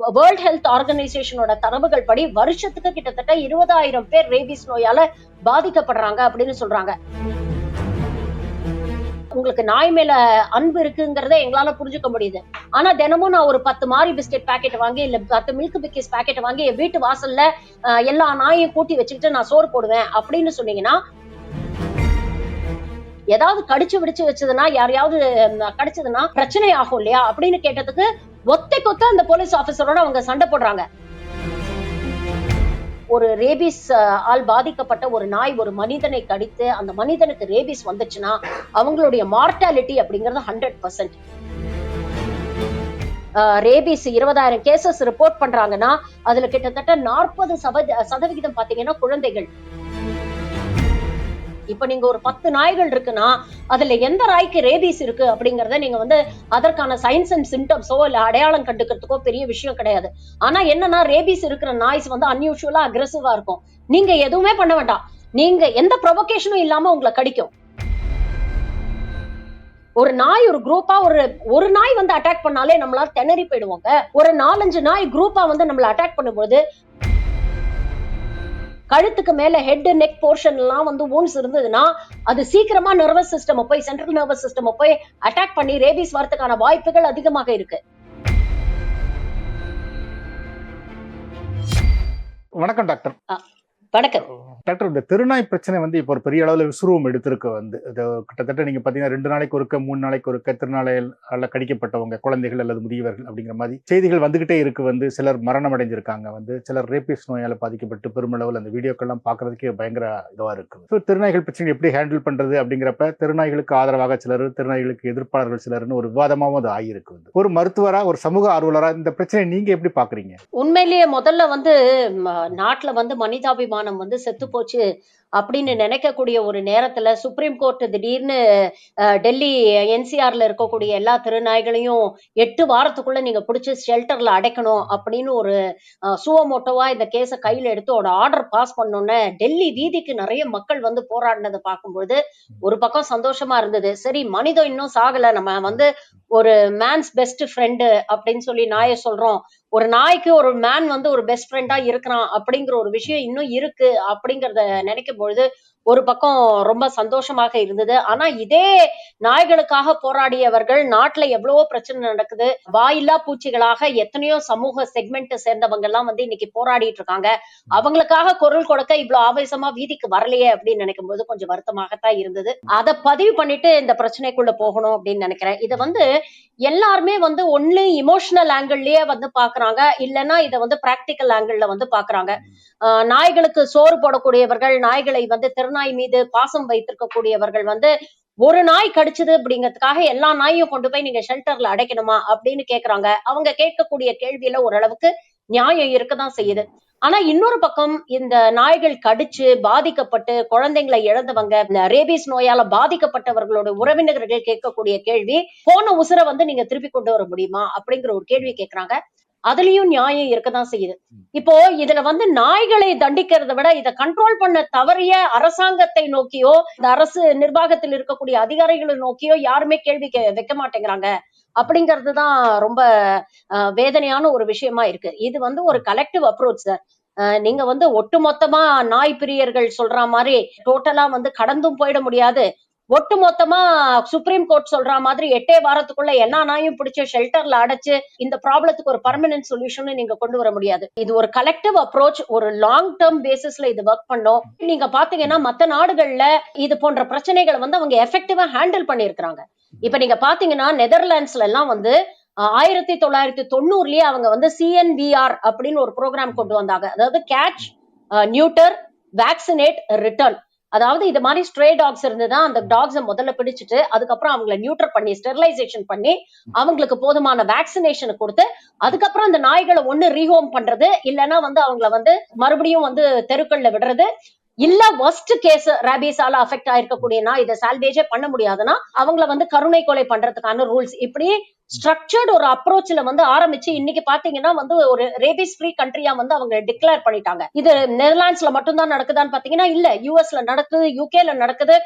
World health ஆர்கனைசேஷனோட தரவுகள் படி வருஷத்துக்கு கிட்டத்தட்ட இருபதாயிரம் பேர் ரேபிஸ் நோயால பாதிக்கப்படுறாங்க அப்படின்னு சொல்றாங்க. உங்களுக்கு நாய் மேல அன்பு இருக்குங்கிறத எங்களால புரிஞ்சுக்க முடியுது. ஆனா தினமும் நான் ஒரு பத்து மாரி பிஸ்கெட் பாக்கெட் வாங்கி இல்ல பத்து மில்க் பிக்கிஸ் பாக்கெட் வாங்கி என் வீட்டு வாசல்ல எல்லா நாயையும் கூட்டி வச்சுக்கிட்டு நான் சோறு போடுவேன் அப்படின்னு சொன்னீங்கன்னா ஏதாவது கடிச்சு விடிச்சு வச்சதுன்னா யாரையாவது கடிச்சதுன்னா பிரச்சனை ஆகும் இல்லையா? அப்படின்னு கேட்டதுக்கு ஒத்தை கொத்த அந்த போலீஸ் ஆபீசரோட அவங்க சண்டை போடுறாங்க. ஒரு ரேபிஸ் ஆல் பாதிக்கப்பட்ட ஒரு நாய் ஒரு மனிதனை கடித்து அந்த மனிதனுக்கு ரேபிஸ் வந்துச்சுன்னா அவங்களுடைய மார்டாலிட்டி அப்படிங்கிறது ஹண்ட்ரட் பர்சன்ட் ரேபிஸ் இருபதாயிரம் கேசஸ் ரிப்போர்ட் பண்றாங்கன்னா அதுல கிட்டத்தட்ட நாற்பது சதவிகிதம் பாத்தீங்கன்னா குழந்தைகள். இப்ப நீங்க ஒரு பத்து நாய்கள் இருக்குன்னா அதுல எந்த நாய்க்கு ரேபீஸ் இருக்கு அப்படிங்கறத நீங்க வந்து அதற்கான சயின்ஸ் அண்ட் சிம்டம்ஸோ இல்ல அடையாளம் கண்டுக்கிறதுக்கோ பெரிய விஷயம் கிடையாது. ஆனா என்னன்னா ரேபீஸ் இருக்கிற நாய்ஸ் வந்து அன்யூஷுவலா அக்ரெசிவா இருக்கும். நீங்க எதுவுமே பண்ண வேண்டாம். நீங்க எந்த ப்ரொவகேஷனும் இல்லாம உங்களை கடிக்கும். ஒரு நாய் ஒரு குரூப்பா ஒரு ஒரு நாய் வந்து அட்டாக் பண்ணாலே நம்மளால திணறி போயிடுவோங்க. ஒரு நாலஞ்சு நாய் குரூப்பா வந்து நம்மள அட்டாக் பண்ணும்போது கழுத்துக்கு மேல ஹெட் நெக் போர்ஷன் எல்லாம் வந்து wounds இருந்ததுன்னா அது சீக்கிரமா நர்வஸ் சிஸ்டம் போய் சென்ட்ரல் நர்வஸ் சிஸ்டம் போய் அட்டாக் பண்ணி ரேபிஸ் வரதுக்கான வாய்ப்புகள் அதிகமாக இருக்கு. வணக்கம் டாக்டர். வணக்கம். டாக்டர் இந்த திருநாய் பிரச்சனை வந்து இப்போ ஒரு பெரிய அளவில் விசுருவம் எடுத்திருக்கு வந்து. இது கிட்டத்தட்ட நீங்க பாத்தீங்கன்னா ரெண்டு நாளைக்கு ஒருக்க மூணு நாளைக்கு ஒருக்க திருநாளையால கடிக்கப்பட்டவங்க குழந்தைகள் அல்லது முதியவர்கள் அப்படிங்கிற மாதிரி செய்திகள் வந்துகிட்டே இருக்கு வந்து. சிலர் மரணம் அடைஞ்சிருக்காங்க வந்து. சிலர் ரேபிஸ் நோயால பாதிக்கப்பட்டு பெருமளவில் அந்த வீடியோக்கெல்லாம் பார்க்கறதுக்கே பயங்கர இதுவா இருக்கு. ஸோ திருநாய்கள் பிரச்சனை எப்படி ஹேண்டில் பண்றது அப்படிங்கிறப்ப திருநாய்களுக்கு ஆதரவாக சிலர் திருநாய்களுக்கு எதிர்ப்பாளர்கள் சிலர்னு ஒரு விவாதமாகவும் அது ஆகியிருக்கு வந்து. ஒரு மருத்துவரா ஒரு சமூக ஆர்வலரா இந்த பிரச்சனையை நீங்க எப்படி பாக்குறீங்க? உண்மையிலேயே முதல்ல வந்து நாட்டுல வந்து மனிதாபிமானம் வந்து செத்து போச்சு அப்படின்னு நினைக்கக்கூடிய ஒரு நேரத்துல சுப்ரீம் கோர்ட் திடீர்னு டெல்லி என்சிஆர்ல இருக்கக்கூடிய எல்லா திருநாய்களையும் எட்டு வாரத்துக்குள்ள நீங்க பிடிச்சி ஷெல்டர்ல அடைக்கணும் அப்படின்னு ஒரு சுவமோட்டோவா இந்த கேஸை கையில எடுத்து ஒரு ஆர்டர் பாஸ் பண்ணோன்னே டெல்லி வீதிக்கு நிறைய மக்கள் வந்து போராடினதை பார்க்கும்பொழுது ஒரு பக்கம் சந்தோஷமா இருந்தது. சரி மனிதம் இன்னும் சாகல. நம்ம வந்து ஒரு மேன்ஸ் பெஸ்ட் ஃப்ரெண்டு அப்படின்னு சொல்லி நாயை சொல்றோம். ஒரு நாய்க்கு ஒரு மேன் வந்து ஒரு பெஸ்ட் ஃப்ரெண்டா இருக்கிறான் அப்படிங்கிற ஒரு விஷயம் இன்னும் இருக்கு அப்படிங்கறத நினைக்கும் பொழுது ஒரு பக்கம் ரொம்ப சந்தோஷமாக இருந்தது. ஆனா இதே நாய்களுக்காக போராடியவர்கள் நாட்டுல எவ்வளவோ பிரச்சனை நடக்குது. வாயில்லா பூச்சிகளாக எத்தனையோ சமூக செக்மெண்ட் சேர்ந்தவங்க எல்லாம் வந்து இன்னைக்கு போராடிட்டு இருக்காங்க. அவங்களுக்காக குரல் கொடுக்க இவ்வளவு ஆவேசமா வீதிக்கு வரலையே அப்படின்னு நினைக்கும் போது கொஞ்சம் வருத்தமாகத்தான் இருந்தது. அதை பதிவு பண்ணிட்டு இந்த பிரச்சனைக்குள்ள போகணும் அப்படின்னு நினைக்கிறேன். இதை வந்து எல்லாருமே வந்து ஒண்ணு இமோஷனல் ஆங்கிள்லயே வந்து பாக்குறாங்க. இல்லைன்னா இதை வந்து பிராக்டிக்கல் ஆங்கிள் வந்து பாக்குறாங்க. நாய்களுக்கு சோறு போடக்கூடியவர்கள் நாய்களை வந்து நாய் மீது பாசம் வைத்திருக்கக்கூடியவர்கள் வந்து ஒரு நாய் கடிச்சது அப்படிங்கிறதுக்காக எல்லா நாயையும் கொண்டு போய் நீங்க ஷெல்டர்ல அடைக்கணுமா அப்படின்னு கேக்குறாங்க. அவங்க கேட்கக்கூடிய கேள்வியில ஓரளவுக்கு நியாயம் இருக்கதான் செய்யுது. ஆனா இன்னொரு பக்கம் இந்த நாய்கள் கடிச்சு பாதிக்கப்பட்டு குழந்தைங்களை இழந்தவங்க இந்த ரேபிஸ் நோயால பாதிக்கப்பட்டவர்களோட உறவினர்கள் கேட்கக்கூடிய கேள்வி போன உசுரை வந்து நீங்க திருப்பி கொண்டு வர முடியுமா அப்படிங்கிற ஒரு கேள்வி கேட்கறாங்க அதுலயும் நியாயம் இருக்கதான் செய்யுது. இப்போ இதுல வந்து நாய்களை தண்டிக்கிறத விட இதை கண்ட்ரோல் பண்ண தவறிய அரசாங்கத்தை நோக்கியோ இந்த அரசு நிர்வாகத்தில் இருக்கக்கூடிய அதிகாரிகளை நோக்கியோ யாருமே கேள்வி கே- வைக்க மாட்டேங்கிறாங்க. அப்படிங்கிறது தான் ரொம்ப அஹ், வேதனையான ஒரு விஷயமா இருக்கு. இது வந்து ஒரு கலெக்டிவ் அப்ரோச் சார் நீங்க வந்து ஒட்டுமொத்தமா நாய் பிரியர்கள் சொல்ற மாதிரி டோட்டலா வந்து கடந்தும் போயிட முடியாது. ஒட்டு மொத்தமா சுப்ரீம் கோர்ட் சொல்ற மாதிரி எட்டே வாரத்துக்குள்ள எல்லா நாயும் பிடிச்ச ஷெல்டர்ல அடைச்சு இந்த ப்ராப்ளத்துக்கு ஒரு பர்மனன்ட் சொல்யூஷன் நீங்க கொண்டு வர முடியாது. இது ஒரு கலெக்டிவ் அப்ரோச் ஒரு லாங் டேர்ம் பேசிஸ்ல இது ஒர்க் பண்ணோம். நீங்க பாத்தீங்கன்னா மத்த நாடுகள்ல இது போன்ற பிரச்சனைகளை வந்து அவங்க எஃபெக்டிவா ஹேண்டில் பண்ணிருக்கிறாங்க இப்ப நீங்க பாத்தீங்கன்னா நெதர்லாண்ட்ஸ்ல எல்லாம் வந்து ஆயிரத்தி தொள்ளாயிரத்தி தொண்ணூறுலயே அவங்க வந்து சிஎன்விஆர் அப்படின்னு ஒரு ப்ரோக்ராம் கொண்டு வந்தாங்க. அதாவது கேட்ச் நியூட்டர் வேக்சினேட் ரிட்டர்ன் அதாவது இது மாதிரி ஸ்ட்ரே டாக்ஸ் இருந்ததுன்னா அந்த டாக்ஸை முதல்ல பிடிச்சிட்டு அதுக்கப்புறம் அவங்கள நியூட்டர் பண்ணி ஸ்டெரிலைசேஷன் பண்ணி அவங்களுக்கு போதுமான வேக்சினேஷன் கொடுத்து அதுக்கப்புறம் அந்த நாய்களை ஒண்ணு ரீஹோம் பண்றது இல்லைன்னா வந்து அவங்கள வந்து மறுபடியும் வந்து தெருக்கள்ல விடுறது இல்ல ஒஸ்ட் கேஸ் ரேபிஸால அஃபெக்ட் ஆயிருக்கக்கூடியனா இதை சால்வேஜே பண்ண முடியாதுன்னா அவங்கள வந்து கருணை கொலை பண்றதுக்கான ரூல்ஸ் இப்படி ஸ்ட்ரக்சர்ட் ஒரு அப்ரோச்ல வந்து ஆரம்பிச்சு இன்னைக்கு பாத்தீங்கன்னா வந்து ஒரு ரேபிஸ் ஃப்ரீ கண்ட்ரியா வந்து அவங்க டிக்ளேர் பண்ணிட்டாங்க. இது நெதர்லாண்ட்ஸ்ல மட்டும்தான் நடக்குதான்னு பாத்தீங்கன்னா இல்ல யூஎஸ்ல நடக்குது யூகேல நடக்குது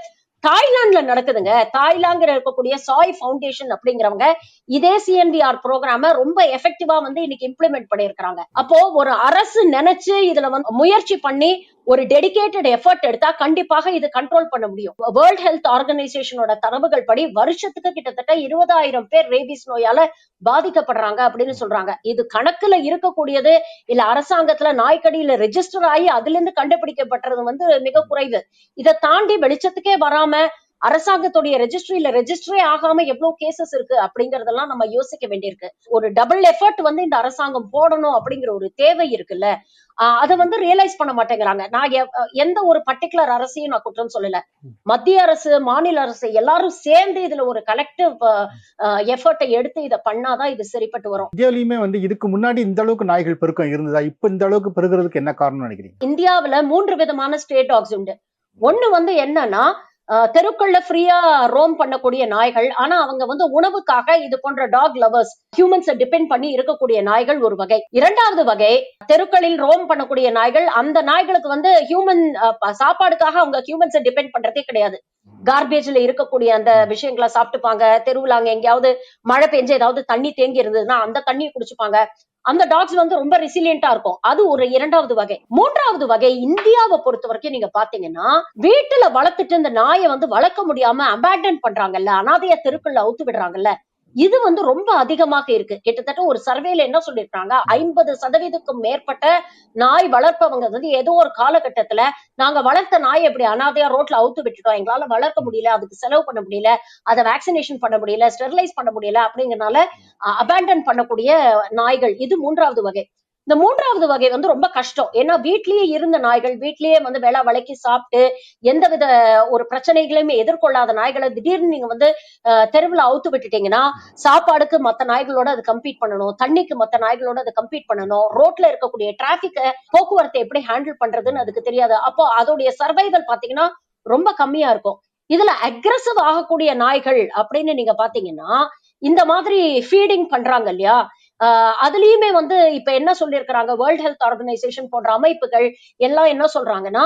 தாய்லாந்துல நடக்குதுங்க. தாய்லாந்துல இருக்கக்கூடிய சாய் ஃபவுண்டேஷன் அப்படிங்கிறவங்க இதே சிஎன்டிஆர் ப்ரோக்ராம ரொம்ப எஃபெக்டிவா வந்து இன்னைக்கு இம்ப்ளிமெண்ட் பண்ணிருக்காங்க அப்போ ஒரு அரசு நினைச்சு இதுல வந்து முயற்சி பண்ணி ஒரு டெடிகேட்டட் எஃபர்ட் எடுத்தா கண்டிப்பாக இது கண்ட்ரோல் பண்ண முடியும். வேர்ல்ட் ஹெல்த் ஆர்கனைசேஷனோட தரவுகள் படி வருஷத்துக்கு கிட்டத்தட்ட இருபதாயிரம் பேர் ரேபிஸ் நோயால பாதிக்கப்படுறாங்க அப்படின்னு சொல்றாங்க. இது கணக்குல இருக்கக்கூடியது இல்ல அரசாங்கத்துல நாய்க்கடியில ரெஜிஸ்டர் ஆகி அதுல இருந்து கண்டுபிடிக்கப்பட்டது வந்து மிக குறைவு. இதை தாண்டி வெளிச்சத்துக்கே வராம அரசாங்கத்துடைய ரெஜிஸ்ட்ரியில ரெஜிஸ்டரே ஆகாம எவ்வளவு கேசஸ் இருக்கு அப்படிங்கறதெல்லாம் நம்ம யோசிக்க வேண்டியிருக்கு. ஒரு டபுள் எஃபர்ட் வந்து இந்த அரசாங்கம் போடணும் அப்படிங்கிற ஒரு தேவை இருக்குல்ல. அதை வந்து ரியலைஸ் பண்ண மாட்டேங்கிறாங்க. நான் எந்த ஒரு பர்டிகுலர் அரசையும் நான் குற்றம் சொல்லல. மத்திய அரசு மாநில அரசு எல்லாரும் சேர்ந்து இதுல ஒரு கலெக்டிவ் எஃபர்ட்டை எடுத்து இதை பண்ணாதான் இது சரிப்பட்டு வரும். இந்தியாவிலயுமே வந்து இதுக்கு முன்னாடி இந்த அளவுக்கு நாய்கள் பெருக்கம் இருந்ததா? இப்ப இந்த அளவுக்கு பெருகிறதுக்கு என்ன காரணம் நினைக்கிறீங்க? இந்தியாவுல மூன்று விதமான ஸ்ட்ரே டாக்ஸ் உண்டு. ஒண்ணு வந்து என்னன்னா தெருக்கள்ல ஃப்ரீயா ரோம் பண்ணக்கூடிய நாய்கள் ஆனா அவங்க வந்து உணவுக்காக இது போன்ற டாக் லவர்ஸ் ஹியூமன்ஸை டிபெண்ட் பண்ணி இருக்கக்கூடிய நாய்கள் ஒரு வகை. இரண்டாவது வகை தெருக்களில் ரோம் பண்ணக்கூடிய நாய்கள் அந்த நாய்களுக்கு வந்து ஹியூமன் சாப்பாடுக்காக அவங்க ஹியூமன்ஸை டிபெண்ட் பண்றதே கிடையாது. கார்பேஜ்ல இருக்கக்கூடிய அந்த விஷயங்களை சாப்பிட்டுப்பாங்க. தெருவுல அங்க எங்கேயாவது மழை பெஞ்சு ஏதாவது தண்ணி தேங்கி இருந்ததுன்னா அந்த தண்ணியை குடிச்சுப்பாங்க. அந்த டாக்ஸ் வந்து ரொம்ப ரெசிலியண்டா இருக்கும். அது ஒரு இரண்டாவது வகை. மூன்றாவது வகை இந்தியாவை பொறுத்த வரைக்கும் நீங்க பாத்தீங்கன்னா வீட்டுல வளர்த்துட்டு இந்த நாயை வந்து வளர்க்க முடியாம அபேண்டன் பண்றாங்கல்ல அனாதைய தெருக்கள்ல அவுத்து விடுறாங்கல்ல இது வந்து ரொம்ப அதிகமாக இருக்கு. கிட்டத்தட்ட ஒரு சர்வேல என்ன சொல்லிருக்காங்க? ஐம்பது சதவீதத்துக்கும் மேற்பட்ட நாய் வளர்ப்பவங்க வந்து ஏதோ ஒரு காலகட்டத்துல நாங்க வளர்த்த நாய் எப்படி அனாதையா ரோட்ல அவுத்து விட்டுட்டோம். எங்களால வளர்க்க முடியல அதுக்கு செலவு பண்ண முடியல அதை வேக்சினேஷன் பண்ண முடியல ஸ்டெர்லைஸ் பண்ண முடியல அப்படிங்கறனால அபேண்டன் பண்ணக்கூடிய நாய்கள். இது மூன்றாவது வகை. இந்த மூன்றாவது வகை வந்து ரொம்ப கஷ்டம். ஏன்னா வீட்லயே இருந்த நாய்கள் வீட்லயே வந்து வேலை வளைக்கி சாப்பிட்டு எந்தவித ஒரு பிரச்சனைகளையுமே எதிர்கொள்ளாத நாய்களை திடீர்னு நீங்க வந்து தெருவில் தெருவுல அவுத்து விட்டுட்டீங்கன்னா சாப்பாடுக்கு மற்ற நாய்களோட அது கம்பீட் பண்ணணும். தண்ணிக்கு மத்த நாய்களோட அது கம்பீட் பண்ணணும். ரோட்ல இருக்கக்கூடிய டிராபிக் போக்குவரத்தை எப்படி ஹேண்டில் பண்றதுன்னு அதுக்கு தெரியாது. அப்போ அதோடைய சர்வைவல் பாத்தீங்கன்னா ரொம்ப கம்மியா இருக்கும். இதுல அக்ரசிவ் ஆகக்கூடிய நாய்கள் அப்படின்னு நீங்க பாத்தீங்கன்னா இந்த மாதிரி ஃபீடிங் பண்றாங்க இல்லையா? அதுலயுமே வந்து இப்ப என்ன சொல்லியிருக்கிறாங்க? வேர்ல்ட் ஹெல்த் ஆர்கனைசேஷன் போன்ற அமைப்புகள் எல்லாம் என்ன சொல்றாங்கன்னா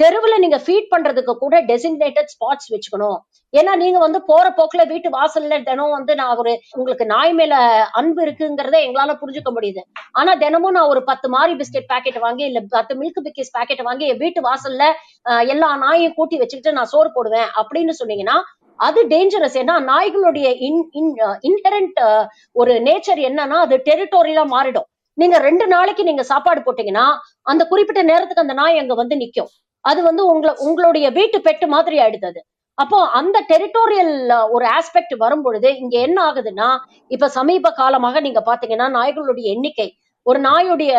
தெருவுல நீங்க ஃபீட் பண்றதுக்கு கூட டெசிக்னேட்டட் ஸ்பாட்ஸ் வச்சுக்கணும். ஏன்னா நீங்க வந்து போற போக்குல வீட்டு வாசல்ல தினம் வந்து நான் ஒரு உங்களுக்கு நாய் மேல அன்பு இருக்குங்கிறத எங்களால புரிஞ்சுக்க முடியுது. ஆனா தினமும் நான் ஒரு பத்து மாரி பிஸ்கெட் பாக்கெட் வாங்கி இல்ல பத்து மில்க் பிக்கிஸ் பாக்கெட் வாங்கி என் வீட்டு வாசல்ல எல்லா நாயையும் கூட்டி வச்சுக்கிட்டு நான் சோறு போடுவேன் அப்படின்னு சொன்னீங்கன்னா அது டேஞ்சரஸ் ஏன்னா நாய்களுடைய இன் இன் uh, uh, ஒரு நேச்சர் என்னன்னா அது டெரிட்டோரியலா மாறிடும். நீங்க ரெண்டு நாளைக்கு நீங்க சாப்பாடு போட்டீங்கன்னா அந்த குறிப்பிட்ட நேரத்துக்கு அந்த நாய் அங்க வந்து நிக்கும். அது வந்து உங்களை உங்களுடைய வீட்டு பெட்டு மாதிரி ஆயிடுது அது. அப்போ அந்த டெரிட்டோரியல் uh, ஒரு ஆஸ்பெக்ட் வரும் பொழுது இங்க என்ன ஆகுதுன்னா இப்ப சமீப காலமாக நீங்க பாத்தீங்கன்னா நாய்களுடைய எண்ணிக்கை. ஒரு நாயுடைய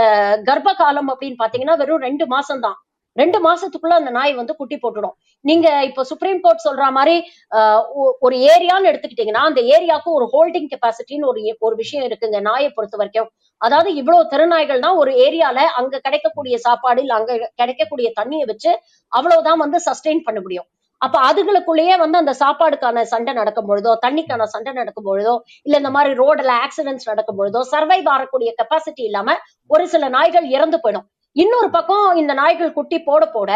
கர்ப்ப காலம் அப்படின்னு பாத்தீங்கன்னா வெறும் ரெண்டு மாசம் தான் ரெண்டு மாசத்துக்குள்ள அந்த நாய் வந்து குட்டி போட்டுடும். நீங்க இப்ப சுப்ரீம் கோர்ட் சொல்ற மாதிரி ஆஹ் ஒரு ஏரியான்னு எடுத்துக்கிட்டீங்கன்னா அந்த ஏரியாவுக்கு ஒரு ஹோல்டிங் கெப்பாசிட்டின்னு ஒரு ஒரு விஷயம் இருக்குங்க நாயை பொறுத்த வரைக்கும். அதாவது இவ்வளவு தெருநாய்கள் தான் ஒரு ஏரியால அங்க கிடைக்கக்கூடிய சாப்பாடு இல்ல அங்க கிடைக்கக்கூடிய தண்ணியை வச்சு அவ்வளவுதான் வந்து சஸ்டெயின் பண்ண முடியும். அப்ப அதுகளுக்குள்ளேயே வந்து அந்த சாப்பாடுக்கான சண்டை நடக்கும் பொழுதோ தண்ணிக்கான சண்டை நடக்கும் பொழுதோ இல்ல இந்த மாதிரி ரோடுல ஆக்சிடென்ட்ஸ் நடக்கும் பொழுதோ சர்வைவ் ஆகக்கூடிய கெப்பாசிட்டி இல்லாம ஒரு சில நாய்கள் இறந்து போயிடும். இன்னொரு பக்கம் இந்த நாய்கள் குட்டி போட போட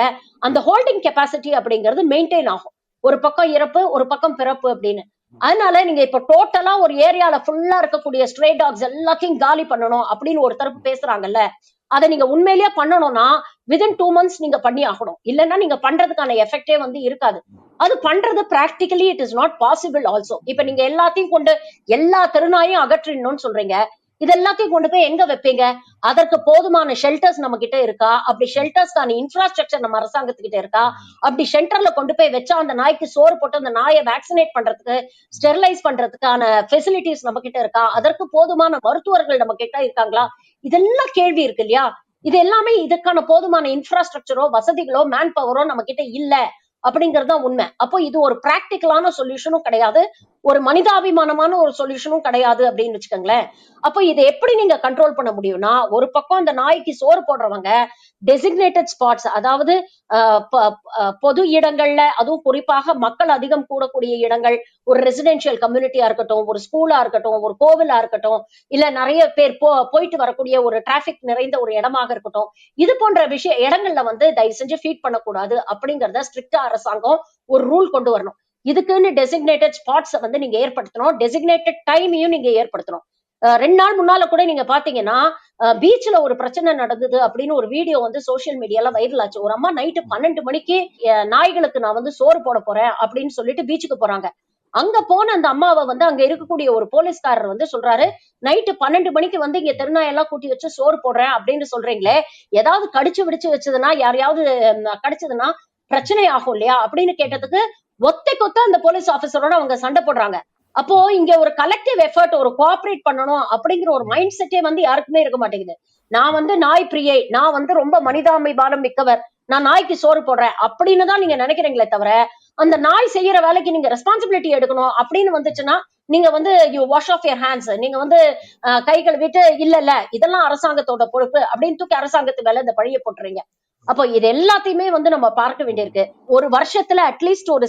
அந்த ஹோல்டிங் கெப்பாசிட்டி அப்படிங்கிறது மெயின்டைன் ஆகும். ஒரு பக்கம் இறப்பு ஒரு பக்கம் பிறப்பு அப்படின்னு. அதனால நீங்க இப்ப டோட்டலா ஒரு ஏரியால ஃபுல்லா இருக்கக்கூடிய ஸ்ட்ரே டாக்ஸ் எல்லாத்தையும் காலி பண்ணணும் அப்படின்னு ஒரு தரப்பு பேசுறாங்கல்ல அதை நீங்க உண்மையிலேயே பண்ணணும்னா விதின் டூ மந்த்ஸ் நீங்க பண்ணி ஆகணும். இல்லைன்னா நீங்க பண்றதுக்கான எஃபெக்டே வந்து இருக்காது. அது பண்றது practically it is not possible also இப்ப நீங்க எல்லாத்தையும் கொண்டு எல்லா தெருநாயும் அகற்றிடணும்னு சொல்றீங்க இது எல்லாத்தையும் கொண்டு போய் எங்க வைப்பீங்க? அதற்கு போதுமான ஷெல்டர்ஸ் நம்ம கிட்ட இருக்கா? அப்படி ஷெல்டர்ஸ்க்கான இன்ஃப்ராஸ்ட்ரக்சர் நம்ம அரசாங்கத்துக்கிட்ட இருக்கா? அப்படி ஷெல்டர்ல கொண்டு போய் வச்சா அந்த நாய்க்கு சோறு போட்டு அந்த நாயை வேக்சினேட் பண்றதுக்கு ஸ்டெரிலைஸ் பண்றதுக்கான ஃபெசிலிட்டிஸ் நம்ம கிட்ட இருக்கா? அதற்கு போதுமான மருத்துவர்கள் நம்ம கிட்ட இருக்காங்களா? இதெல்லாம் கேள்வி இருக்கு இல்லையா? இது எல்லாமே இதுக்கான போதுமான இன்ஃப்ராஸ்ட்ரக்சரோ வசதிகளோ மேன் பவரோ நம்ம கிட்ட இல்ல. அப்படிங்கறது தான் உண்மை. அப்போ இது ஒரு பிராக்டிக்கலான சொல்யூஷனும் கிடையாது. ஒரு மனிதாபிமானமான ஒரு சொல்யூஷனும் கிடையாது அப்படின்னு வச்சுக்கோங்களேன். அப்போ இதை எப்படி நீங்க கண்ட்ரோல் பண்ண முடியும்னா ஒரு பக்கம் அந்த நாய்க்கு சோறு போடுறவங்க டெசிக்னேட்டட் ஸ்பாட்ஸ் அதாவது பொது இடங்கள்ல அதுவும் குறிப்பாக மக்கள் அதிகம் கூடக்கூடிய இடங்கள் ஒரு ரெசிடென்ஷியல் கம்யூனிட்டியா இருக்கட்டும் ஒரு ஸ்கூலா இருக்கட்டும் ஒரு கோவிலா இருக்கட்டும் இல்ல நிறைய பேர் போ போயிட்டு வரக்கூடிய ஒரு டிராபிக் நிறைந்த ஒரு இடமாக இருக்கட்டும் இது போன்ற விஷய இடங்கள்ல வந்து தயவு செஞ்சு ஃபீட் பண்ணக்கூடாது அப்படிங்கறத ஸ்ட்ரிக்டா அரசாங்கம் ஒரு ரூல் கொண்டு வரணும். இதுக்குன்னு டெசிக்னேட்டட் ஸ்பாட்ஸை வந்து நீங்க ஏற்படுத்தணும். டெசிக்னேட்டட் டைமையும் நீங்க ஏற்படுத்தணும். ரெண்டு நாள் முன்னால கூட நீங்க பாத்தீங்கன்னா பீச்ல ஒரு பிரச்சனை நடந்தது அப்படின்னு ஒரு வீடியோ வந்து சோசியல் மீடியால வைரல் ஆச்சு. ஒரு அம்மா நைட்டு பன்னெண்டு மணிக்கு நாய்களுக்கு நான் வந்து சோறு போட போறேன் அப்படின்னு சொல்லிட்டு பீச்சுக்கு போறாங்க. அங்க போன அந்த அம்மாவை வந்து அங்க இருக்கக்கூடிய ஒரு போலீஸ்காரர் வந்து சொல்றாரு நைட்டு பன்னெண்டு மணிக்கு வந்து இங்க திருநாயெல்லாம் கூட்டி வச்சு சோறு போடுறேன் அப்படின்னு சொல்றீங்களே ஏதாவது கடிச்சு விடிச்சு வச்சதுன்னா யாரையாவது கடிச்சதுன்னா பிரச்சனை ஆகும் இல்லையா அப்படின்னு கேட்டதுக்கு ஒத்தை கொத்த அந்த போலீஸ் ஆபீசரோட அவங்க சண்டை போடுறாங்க. அப்போ இங்க ஒரு கலெக்டிவ் எஃபர்ட் ஒரு கோஆபரேட் பண்ணணும் அப்படிங்கிற ஒரு மைண்ட் செட்டே வந்து யாருக்குமே இருக்க மாட்டேங்குது. நான் வந்து நாய் பிரியை நான் வந்து ரொம்ப மனிதாபிமானம் மிக்கவர் நான் நாய்க்கு சோறு போடுறேன் அப்படின்னு தான் நீங்க நினைக்கிறீங்களே தவிர அந்த நாய் செய்யற வேலைக்கு நீங்க ரெஸ்பான்சிபிலிட்டி எடுக்கணும் அப்படின்னு வந்துச்சுன்னா நீங்க வந்து you wash off your hands நீங்க வந்து கை கழுவிட்டு இல்ல இல்ல இதெல்லாம் அரசாங்கத்தோட பொறுப்பு அப்படின்னு தூக்கி அரசாங்கத்து மேல இந்த பழிய போட்டுறீங்க. அப்போ இது எல்லாத்தையுமே வந்து நம்ம பார்க்க வேண்டியிருக்கு. ஒரு வருஷத்துல அட்லீஸ்ட் ஒரு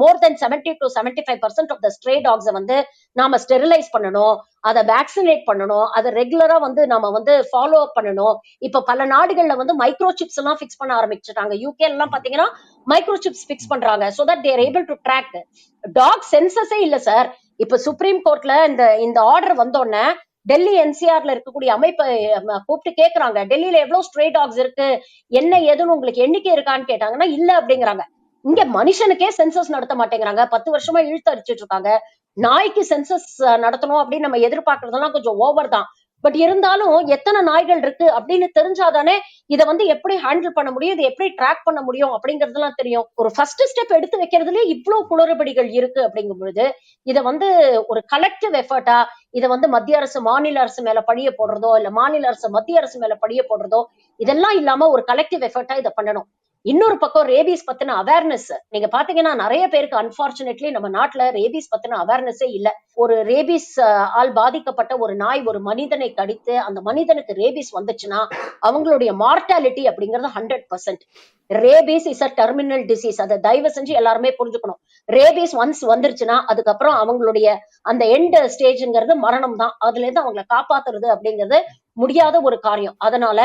more than seventy to seventy five percent of the stray dogs வந்து நாம ஸ்டெரிலைஸ் பண்ணணும். அதை வேக்சினேட் பண்ணணும். அதை ரெகுலரா வந்து நாம வந்து ஃபாலோ அப் பண்ணணும். இப்ப பல நாடுகள்ல வந்து மைக்ரோ சிப்ஸ் எல்லாம் ஃபிக்ஸ் பண்ண ஆரம்பிச்சுட்டாங்க. யூகே எல்லாம் பாத்தீங்கன்னா மைக்ரோ சிப்ஸ் ஃபிக்ஸ் பண்றாங்க so that they're able to track dog சென்சஸே இல்ல சார் இப்ப சுப்ரீம் கோர்ட்ல இந்த இந்த ஆர்டர் வந்தோடனே டெல்லி என்சிஆர்ல இருக்கக்கூடிய அமைப்பை கூப்பிட்டு கேக்குறாங்க. டெல்லியில எவ்வளவு ஸ்ட்ரே டாக்ஸ் இருக்கு? என்ன ஏதுன்னு உங்களுக்கு எண்ணிக்கை இருக்கான்னு கேட்டாங்கன்னா இல்ல அப்படிங்கிறாங்க. இங்க மனுஷனுக்கே சென்சஸ் நடத்த மாட்டேங்கிறாங்க. பத்து வருஷமா இழுத்து அடிச்சிட்டு இருக்காங்க. நாய்க்கு சென்சஸ் நடத்தணும் அப்படின்னு நம்ம எதிர்பார்க்கறதெல்லாம் கொஞ்சம் ஓவர் தான். பட் இருந்தாலும் எத்தனை நாய்கள் இருக்கு அப்படின்னு தெரிஞ்சாதானே இதை வந்து எப்படி ஹேண்டில் பண்ண முடியும்? இதை எப்படி ட்ராக் பண்ண முடியும்? அப்படிங்கறதுலாம் தெரியும். ஒரு ஃபர்ஸ்ட் ஸ்டெப் எடுத்து வைக்கிறதுலயே இவ்வளவு குளறுபடிகள் இருக்கு அப்படிங்கும் பொழுது இதை வந்து ஒரு கலெக்டிவ் எஃபர்ட்டா இதை வந்து மத்திய அரசு மாநில அரசு மேல பழிய போடுறதோ இல்ல மாநில அரசு மத்திய அரசு மேல பழிய போடுறதோ இதெல்லாம் இல்லாம ஒரு கலெக்டிவ் எஃபர்ட்டா இதை பண்ணணும். இன்னொரு பக்கம் ரேபீஸ் பத்தின அவேர்னஸ் நீங்க பாத்தீங்கன்னா நிறைய பேருக்கு அன்பார்ச்சுனேட்லி நம்ம நாட்டுல ரேபீஸ் பத்தின அவேர்னஸே இல்ல. ஒரு ரேபீஸ் ஆல் பாதிக்கப்பட்ட ஒரு நாய் ஒரு மனிதனை கடித்து அந்த மனிதனுக்கு ரேபீஸ் வந்துச்சுன்னா அவங்களுடைய மார்டாலிட்டி அப்படிங்கிறது hundred percent rabies is a terminal disease அதை தயவு செஞ்சு எல்லாருமே புரிஞ்சுக்கணும். ரேபீஸ் ஒன்ஸ் வந்துருச்சுன்னா அதுக்கப்புறம் அவங்களுடைய அந்த எண்ட் ஸ்டேஜ்ங்கிறது மரணம் தான் அதுல இருந்து அவங்களை காப்பாத்துறது அப்படிங்கிறது முடியாத ஒரு காரியம். அதனால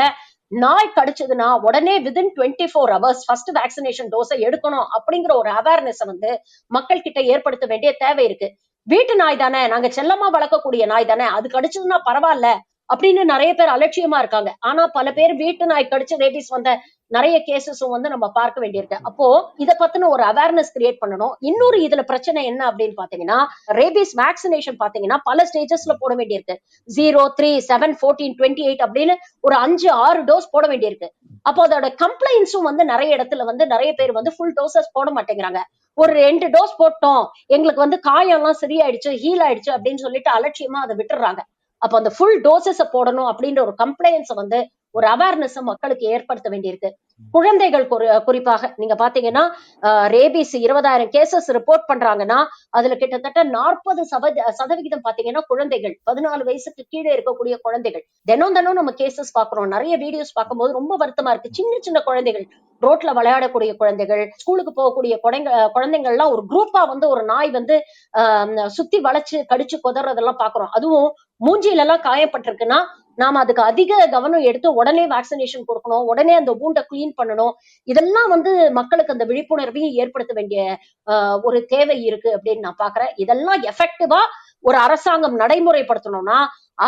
நாய் கடிச்சதுன்னா உடனே within twenty four hours first vaccination டோஸை எடுக்கணும் அப்படிங்கிற ஒரு அவேர்னஸ் வந்து மக்கள் கிட்ட ஏற்படுத்த வேண்டிய தேவை இருக்கு. வீட்டு நாய் தானே நாங்க செல்லமா வளர்க்கக்கூடிய நாய் தானே அது கடிச்சதுன்னா பரவாயில்ல. அப்படின்னு நிறைய பேர் அலட்சியமா இருக்காங்க. ஆனா பல பேர் வீட்டு நாய் கடிச்சு ரேபிஸ் வந்த நிறைய கேசஸும் வந்து நம்ம பார்க்க வேண்டியிருக்கு. அப்போ இத பத்தின ஒரு அவேர்னஸ் கிரியேட் பண்ணணும். இன்னொரு இதுல பிரச்சனை என்ன அப்படின்னு பாத்தீங்கன்னா ரேபிஸ் வேக்சினேஷன் பாத்தீங்கன்னா பல ஸ்டேஜஸ்ல போட வேண்டியிருக்கு. Zero three seven fourteen twenty eight அப்படின்னு ஒரு அஞ்சு ஆறு டோஸ் போட வேண்டியிருக்கு. அப்போ அதோட கம்ப்ளைண்ட்ஸும் வந்து நிறைய இடத்துல வந்து நிறைய பேர் வந்து ஃபுல் டோசஸ் போட மாட்டேங்கிறாங்க. ஒரு ரெண்டு டோஸ் போட்டோம். எங்களுக்கு வந்து காயம் எல்லாம் சரியாயிடுச்சு ஹீல் ஆயிடுச்சு அப்படின்னு சொல்லிட்டு அலட்சியமா அதை விட்டுறாங்க. அப்ப அந்த ஃபுல் டோசஸ போடணும் அப்படின்ற ஒரு கம்ப்ளைண்ட்ஸ் வந்து ஒரு அவேர்னஸ் மக்களுக்கு ஏற்படுத்த வேண்டியிருக்கு. குழந்தைகள் குறிப்பாக நீங்க பாத்தீங்கன்னா ரேபிஸ் இருபதாயிரம் கேசஸ் ரிப்போர்ட் பண்றாங்கன்னா அதுல கிட்டத்தட்ட நாற்பது சதவிகிதம் பாத்தீங்கன்னா குழந்தைகள் பதினாலு வயசுக்கு கீழே இருக்கக்கூடிய குழந்தைகள். தினம் தினம் நம்ம கேசஸ் பாக்குறோம். நிறைய வீடியோஸ் பார்க்கும்போது ரொம்ப வருத்தமா இருக்கு. சின்ன சின்ன குழந்தைகள் ரோட்ல விளையாடக்கூடிய குழந்தைகள் ஸ்கூலுக்கு போகக்கூடிய குழந்தைங்க குழந்தைங்கள்லாம் ஒரு குரூப்பா வந்து ஒரு நாய் வந்து ஆஹ் சுத்தி வளைச்சு கடிச்சு குதறதெல்லாம் பாக்குறோம். அதுவும் மூஞ்சில எல்லாம் காயப்பட்டிருக்குன்னா நாம அதுக்கு அதிக கவனம் எடுத்து உடனே வேக்சினேஷன் கொடுக்கணும் உடனே அந்த wound கிளீன் பண்ணணும். இதெல்லாம் வந்து மக்களுக்கு அந்த விழிப்புணர்வையும் ஏற்படுத்த வேண்டிய ஒரு தேவை இருக்கு அப்படின்னு நான் பாக்குறேன் இதெல்லாம் எஃபெக்டிவா ஒரு அரசாங்கம் நடைமுறைப்படுத்தணும்னா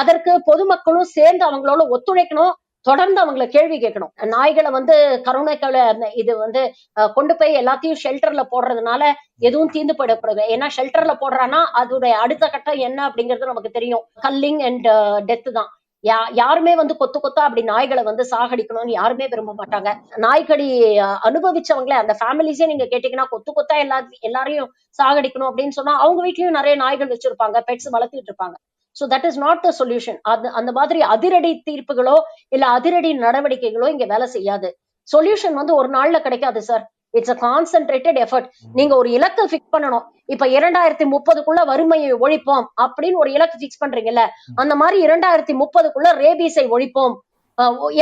அதற்கு பொதுமக்களும் சேர்ந்து அவங்களோட ஒத்துழைக்கணும் தொடர்ந்து அவங்கள கேள்வி கேட்கணும். நாய்களை வந்து கருணைக்களை இது வந்து கொண்டு போய் எல்லாத்தையும் ஷெல்டர்ல போடுறதுனால எதுவும் தீர்ந்து போயிடக்கூடாது. ஏன்னா ஷெல்டர்ல போடுறான்னா அதோடைய அடுத்த கட்டம் என்ன அப்படிங்கிறது நமக்கு தெரியும். கல்லிங் அண்ட் டெத்து தான். யா யாருமே வந்து கொத்து கொத்தா அப்படி நாய்களை வந்து சாகடிக்கணும்னு யாருமே விரும்ப மாட்டாங்க. நாய்க்கடி அனுபவிச்சவங்களே அந்த ஃபேமிலிஸே நீங்க கேட்டீங்கன்னா கொத்து கொத்தா எல்லா எல்லாரையும் சாகடிக்கணும் அப்படின்னு சொன்னா அவங்க வீட்லயும் நிறைய நாய்கள் வச்சிருப்பாங்க பெட்ஸ் வளர்த்துட்டு இருப்பாங்க. So that is not the solution அது அந்த மாதிரி அதிரடி தீர்ப்புகளோ இல்ல அதிரடி நடவடிக்கைகளோ இங்க வேலை செய்யாது. சொல்யூஷன் வந்து ஒரு நாள்ல கிடைக்காது sir it's a concentrated effort நீங்க ஒரு இலக்கை ஃபிக்ஸ் பண்ணணும். இப்ப இரண்டாயிரத்தி முப்பதுக்குள்ள வறுமையை ஒழிப்போம் அப்படின்னு ஒரு இலக்கு ஃபிக்ஸ் பண்றீங்கல்ல அந்த மாதிரி இரண்டாயிரத்தி முப்பதுக்குள்ள ரேபீஸை ஒழிப்போம்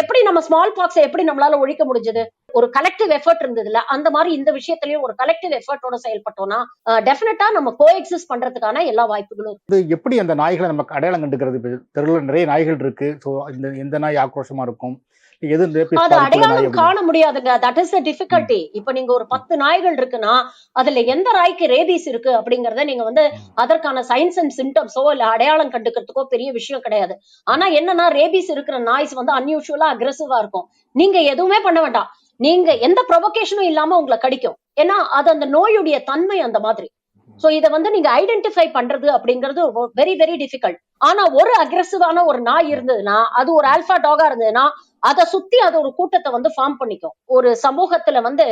எப்படி நம்ம ஸ்மால் பாக்ஸை எப்படி நம்மளால ஒழிக்க முடிஞ்சது? ஒரு கலெக்டிவ் எஃபர்ட் இருந்ததுல அந்த மாதிரி இந்த விஷயத்திலயும் ஒரு கலெக்டிவ் எஃபர்ட்டோட செயல்பட்டோம்னா டெஃபினட்டா நம்ம கோ எக்ஸிஸ்ட் பண்றதுக்கான எல்லா வாய்ப்புகளும். இது எப்படி அந்த நாய்களை நமக்கு அடையாளம் கண்டுக்கிறது? தெருவில் நிறைய நாய்கள் இருக்கு. ஸோ இந்த எந்த நாய் ஆக்ரோஷமா இருக்கும். எது அது அடையாளம். காண முடியாதுங்க. தட் இஸ் டிஃபிகல்ட்டி இப்ப நீங்க ஒரு பத்து நாய்கள் இருக்குன்னா அதுல எந்த நாய்க்கு ரேபீஸ் இருக்கு அப்படிங்கறத நீங்க வந்து அதற்கான சயின்ஸ் அண்ட் சிம்டம்ஸோ இல்ல அடையாளம் கண்டுக்கிறதுக்கோ பெரிய விஷயம் கிடையாது. ஆனா என்னன்னா ரேபீஸ் இருக்கிற நாய்ஸ் வந்து அன்யூஷுவலா அக்ரெசிவா இருக்கும். நீங்க எதுவுமே பண்ண வேண்டாம். நீங்க எந்த ப்ரொவகேஷனும் இல்லாம உங்களை கடிக்கும். ஏன்னா அது அந்த நோயுடைய தன்மை அந்த மாதிரி. சோ இத வந்து நீங்க ஐடென்டிஃபை பண்றது அப்படிங்கிறது வெரி வெரி டிஃபிகல்ட் ஆனா ஒரு அக்ரெசிவான ஒரு நாய் இருந்ததுன்னா அது ஒரு ஆல்பா டாகா இருந்ததுன்னா அதை சுத்தி அது ஒரு கூட்டத்தை வந்து ஃபார்ம் பண்ணிக்கும். ஒரு சமூகத்துல வந்து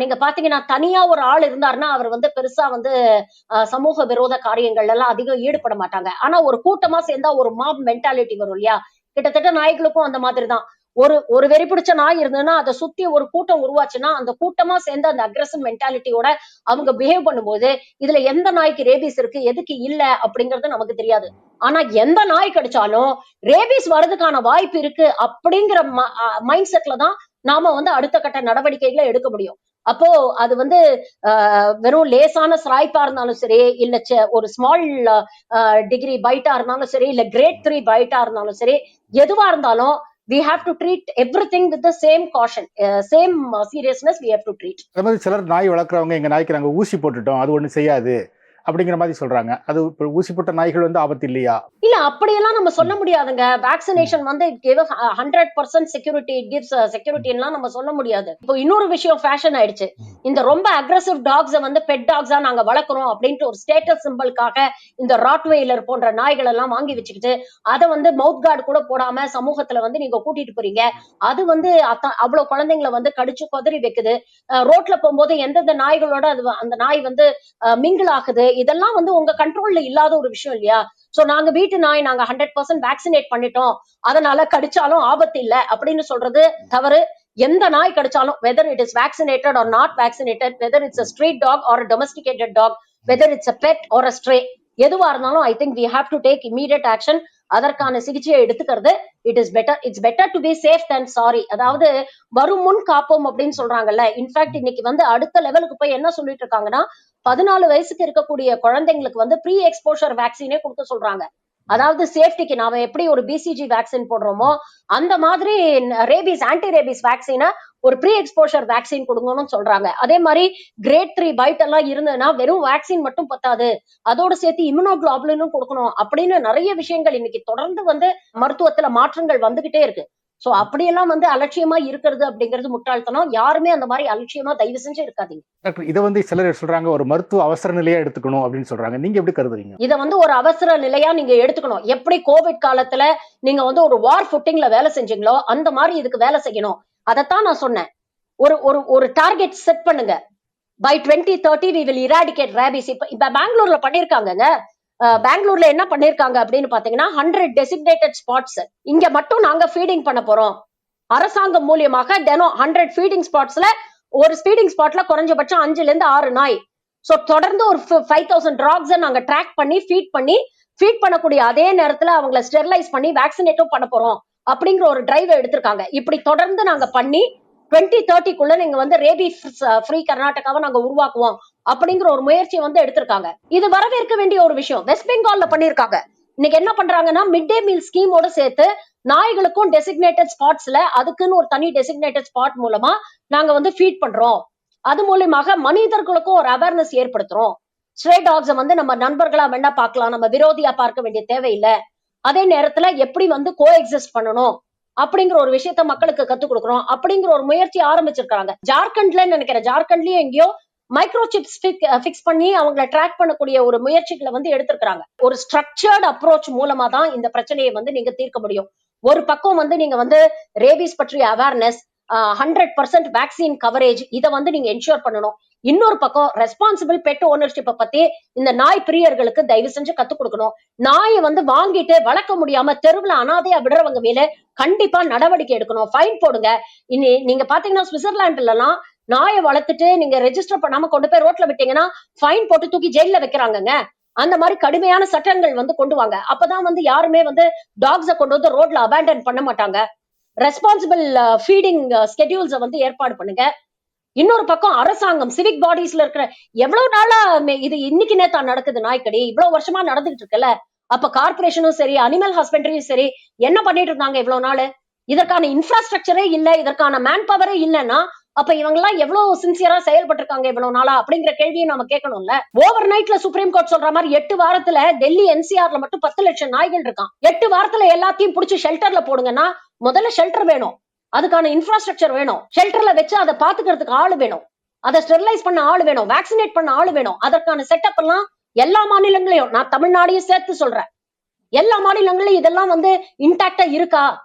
நீங்க பாத்தீங்கன்னா தனியா ஒரு ஆள் இருந்தாருன்னா அவர் வந்து பெருசா வந்து சமூக விரோத காரியங்கள் எல்லாம் அதிகம் ஈடுபட மாட்டாங்க. ஆனா ஒரு கூட்டமா சேர்ந்தா ஒரு மாப் மென்டாலிட்டி வரும் இல்லையா? கிட்டத்தட்ட நாய்களுக்கும் அந்த மாதிரி தான் ஒரு ஒரு வெறி பிடிச்ச நாய் இருந்ததுன்னா அதை சுத்தி ஒரு கூட்டம் உருவாச்சுன்னா அந்த கூட்டமா சேர்ந்து அந்த அக்ரஸிவ் மென்டாலிட்டியோட அவங்க பிஹேவ் பண்ணும்போது இதுல எந்த நாய்க்கு ரேபீஸ் இருக்கு எதுக்கு இல்ல அப்படிங்கறது நமக்கு தெரியாது. ஆனா எந்த நாய் கடிச்சாலும் ரேபீஸ் வர்றதுக்கான வாய்ப்பு இருக்கு அப்படிங்கிற மைண்ட் செட்ல தான் நாம வந்து அடுத்த கட்ட நடவடிக்கைகளை எடுக்க முடியும். அப்போ அது வந்து ஆஹ், வெறும் லேசான ஸ்ராய்ப்பா இருந்தாலும் சரி இல்ல ஒரு ஸ்மால் டிகிரி பைட்டா இருந்தாலும் சரி இல்ல கிரேட் த்ரீ பைட்டா இருந்தாலும் சரி எதுவா இருந்தாலும் we have to treat everything with the same caution uh, same uh, seriousness we have to treat அதே மாதிரி சிலர் நாய் வளர்க்குறவங்க எங்க நாய்க்கு நாங்க ஊசி போட்டுட்டோம் அது ஒண்ணும் செய்யாது அப்படிங்கிற மாதிரி சொல்றாங்க. அது இப்போ ஊசி போட்ட நாய்கள் வந்து ஆபத்து இல்லையா? இல்ல அப்படியெல்லாம் நம்ம சொல்ல முடியாதுங்க. வேக்சினேஷன் வந்து hundred percent security gives security எல்லாம் நம்ம சொல்ல முடியாது. இப்போ இன்னொரு விஷயம் ஃபேஷன் ஆயிடுச்சு. இந்த ரொம்ப அக்ரசிவ் டாக்ஸ வந்து பெட் டாக்ஸா நாங்க வளர்க்குறோம் அப்படின்ட்டு ஒரு ஸ்டேட்டஸ் சிம்பிள்காக இந்த ராட்வெயிலர் போன்ற நாய்கள் எல்லாம் வாங்கி வச்சுக்கிட்டு அதை வந்து மவுத் கார்டு கூட போடாம சமூகத்துல வந்து நீங்க கூட்டிட்டு போறீங்க. அது வந்து அவ்வளவு குழந்தைங்களை வந்து கடிச்சு கொதறி வைக்குது. ரோட்ல போகும்போது எந்தெந்த நாய்களோட அது அந்த நாய் வந்து மிங்கிள் ஆகுது. இதெல்லாம் வந்து உங்க கண்ட்ரோல்ல இல்லாத ஒரு விஷயம் இல்லையா? சோ நாங்க வீட்டு நாய் நாங்க ஹண்ட்ரட் பர்சன்ட் வேக்சினேட் பண்ணிட்டோம். அதனால கடிச்சாலும் ஆபத்து இல்ல அப்படின்னு சொல்றது தவறு. எந்த நாய் கடிச்சாலும் whether it is vaccinated or not vaccinated whether it's a street dog or domesticated dog whether it's a pet or a stray எதுவா இருந்தாலும் I think we have to take immediate action அதற்கான சிகிச்சையை எடுத்துக்கிறது. It is better it's better to be safe than sorry அதாவது வரும் முன் காப்போம் அப்படின்னு சொல்றாங்கல்ல. இன்ஃபேக்ட் இன்னைக்கு வந்து அடுத்த லெவலுக்கு போய் என்ன சொல்லிட்டு இருக்காங்கன்னா பதினாலு வயசுக்கு இருக்கக்கூடிய குழந்தைங்களுக்கு வந்து ப்ரீ எக்ஸ்போஷர் வேக்சினே கொடுக்க சொல்றாங்க. அதாவது சேஃப்டிக்கு நாம எப்படி ஒரு பிசிஜி வேக்சின் போடுறோமோ அந்த மாதிரி ரேபிஸ் ஆன்டி ரேபிஸ் வேக்சினை ஒரு ப்ரீ எக்ஸ்போஷர் வேக்சின் கொடுங்கன்னு சொல்றாங்க. அதே மாதிரி கிரேட் த்ரீ பைட் எல்லாம் இருந்ததுன்னா வெறும் வேக்சின் மட்டும் பத்தாது. அதோட சேர்த்து இம்யூனோகுளோபுலினும் கொடுக்கணும் அப்படின்னு நிறைய விஷயங்கள் இன்னைக்கு தொடர்ந்து வந்து மருத்துவத்துல மாற்றங்கள் வந்துகிட்டே இருக்கு. சோ அப்படியெல்லாம் வந்து அலட்சியமா இருக்கிறது அப்படிங்கிறது முட்டாள்தனம். யாருமே அந்த மாதிரி அலட்சியமா தயவு செஞ்சு இருக்காதீங்க. டாக்டர் இதை வந்து சிலர் சொல்றாங்க? ஒரு மருத்துவ அவசர நிலையா எடுத்துக்கணும் அப்படின்னு சொல்றாங்க. நீங்க எப்படி கருதுறீங்க? இத வந்து ஒரு அவசர நிலையா நீங்க எடுத்துக்கணும். எப்படி கோவிட் காலத்துல நீங்க வந்து ஒரு வார் ஃபுட்டிங்ல வேலை செஞ்சீங்களோ அந்த மாதிரி இதுக்கு வேலை செய்யணும். அதைத்தான் நான் சொன்னேன். ஒரு ஒரு ஒரு டார்கெட் செட் பண்ணுங்க. By twenty thirty we will eradicate rabies இப்ப இப்ப பெங்களூர்ல பண்ணிருக்காங்கங்க அஹ் பெங்களூர்ல என்ன பண்ணிருக்காங்க அப்படின்னு பாத்தீங்கன்னா ஹண்ட்ரட் டெசிக்னேட்டட் ஸ்பாட்ஸ் இங்க மட்டும் நாங்க ஃபீடிங் பண்ண போறோம். அரசாங்கம் மூலியமாக தினம் ஹண்ட்ரட் ஃபீடிங் ஸ்பாட்ஸ்ல ஒரு ஸ்பீடிங் ஸ்பாட்ல குறைஞ்சபட்சம் அஞ்சுல இருந்து ஆறு நாய். சோ தொடர்ந்து ஒரு ஃபைவ் தௌசண்ட் டாக்ஸை நாங்க ட்ராக் பண்ணி ஃபீட் பண்ணி ஃபீட் பண்ணக்கூடிய அதே நேரத்துல அவங்கள ஸ்டெர்லைஸ் பண்ணி வேக்சினேட்டும் பண்ண போறோம் அப்படிங்கிற ஒரு டிரைவ் எடுத்திருக்காங்க. இப்படி தொடர்ந்து நாங்க பண்ணி டுவெண்ட்டி தேர்ட்டிக்குள்ள நீங்க வந்து ரேபி ஃப்ரீ கர்நாடகாவை நாங்க உருவாக்குவோம். அப்படிங்கிற ஒரு முயற்சி வந்து எடுத்திருக்காங்க. இது வரவேற்க வேண்டிய ஒரு விஷயம். வெஸ்ட் பெங்கால்ல பண்ணிருக்காங்க இன்னைக்கு என்ன பண்றாங்கன்னா மிட் டே மீல் ஸ்கீமோட சேர்த்து நாய்களுக்கும் டெசிக்னேட்டட் ஸ்பாட்ஸ்ல அதுக்குன்னு ஒரு தனி டெசிக்னேட்டட் ஸ்பாட் மூலமா நாங்க வந்து ஃபீட் பண்றோம். அது மூலியமாக மனிதர்களுக்கும் ஒரு அவேர்னஸ் ஏற்படுத்துறோம். ஸ்ட்ரே டாக்ஸை வந்து நம்ம நண்பர்களா வேணா பார்க்கலாம். நம்ம விரோதியா பார்க்க வேண்டிய தேவையில்லை. அதே நேரத்துல எப்படி வந்து கோ எக்ஸிஸ்ட் பண்ணணும்? அப்படிங்கிற ஒரு விஷயத்த மக்களுக்கு கத்துக் கொடுக்குறோம் அப்படிங்கிற ஒரு முயற்சி ஆரம்பிச்சிருக்காங்க. ஜார்க்கண்ட்ல நினைக்கிறேன். ஜார்க்கண்ட்லயும் எங்கேயோ மைக்ரோ சிப்ஸ் ஃபிக்ஸ் பண்ணி அவங்கள ட்ராக் பண்ணக்கூடிய ஒரு முயற்சிகளை வந்து எடுத்திருக்கிறாங்க. ஒரு ஸ்ட்ரக்சர்டு அப்ரோச் மூலமா தான் இந்த பிரச்சனையை வந்து நீங்க தீர்க்க முடியும். ஒரு பக்கம் வந்து நீங்க வந்து ரேபிஸ் பற்றிய awareness hundred percent vaccine coverage இதை வந்து நீங்க என்ஷூர் பண்ணணும். இன்னொரு பக்கம் ரெஸ்பான்சிபிள் பெட் ஓனர்ஷிப்பை பத்தி இந்த நாய் பிரியர்களுக்கு தயவு செஞ்சு கத்துக் கொடுக்கணும். நாயை வந்து வாங்கிட்டு வளர்க்க முடியாம தெருவுல அனாதையா விடுறவங்க மேல கண்டிப்பா நடவடிக்கை எடுக்கணும். ஃபைன் போடுங்க. இனி நீங்க பாத்தீங்கன்னா சுவிட்சர்லாந்துல எல்லாம் நாயை வளர்த்துட்டு நீங்க ரெஜிஸ்டர் பண்ணாம கொண்டு போய் ரோட்ல விட்டீங்கன்னா ஃபைன் போட்டு தூக்கி ஜெயில வைக்கிறாங்கங்க. அந்த மாதிரி கடுமையான சட்டங்கள் வந்து கொண்டு வாங்க. அப்பதான் வந்து யாருமே வந்து டாக்ஸ கொண்டு வந்து ரோட்ல அபேண்டன் பண்ண மாட்டாங்க. ரெஸ்பான்சிபிள் ஃபீடிங் ஸ்கெடியூல்ஸை வந்து ஏற்பாடு பண்ணுங்க. இன்னொரு பக்கம் அரசாங்கம் சிவிக் பாடிஸ்ல இருக்கிற எவ்வளவு நாளா இது இன்னைக்கு நேத்தா நடக்குது நாய்க்கடி. இவ்வளவு வருஷமா நடந்துகிட்டு இருக்குல்ல. அப்ப கார்பரேஷனும் சரி அனிமல் ஹஸ்பண்டரியும் சரி என்ன பண்ணிட்டு இருந்தாங்க இவ்வளவு நாள்? இதற்கான இன்ஃப்ராஸ்ட்ரக்சரே இல்ல இதற்கான மேன் பவரே இல்லைன்னா அப்ப இவங்க எல்லாம் எவ்வளவு சின்சியரா செயல்பட்டிருக்காங்க இவ்வளவு நாளா அப்படிங்கிற கேள்வியை நம்ம கேட்கணும்ல? ஓவர் நைட்ல சுப்ரீம் கோர்ட் சொல்ற மாதிரி எட்டு வாரத்துல டெல்லி என்சிஆர்ல மட்டும் பத்து லட்சம் நாய்கள் இருக்கான். எட்டு வாரத்துல எல்லாத்தையும் புடிச்சு ஷெல்டர்ல போடுங்கன்னா முதல்ல ஷெல்டர் வேணும். அதுக்கான இன்ஃப்ராஸ்ட்ரக்சர் வேணும். ஷெல்டர்ல வச்சு அதை பாத்துக்கிறதுக்கு ஆள் வேணும். அதை ஸ்டெரிலைஸ் பண்ண ஆள் வேணும். வேக்சினேட் பண்ண ஆள் வேணும். அதற்கான செட்டப் எல்லாம் எல்லா மாநிலங்களையும் நான் தமிழ்நாடையும் சேர்த்து சொல்றேன். எல்லா மாநிலங்களையும் இதெல்லாம் வந்து இன்டாக்டா இருக்கா?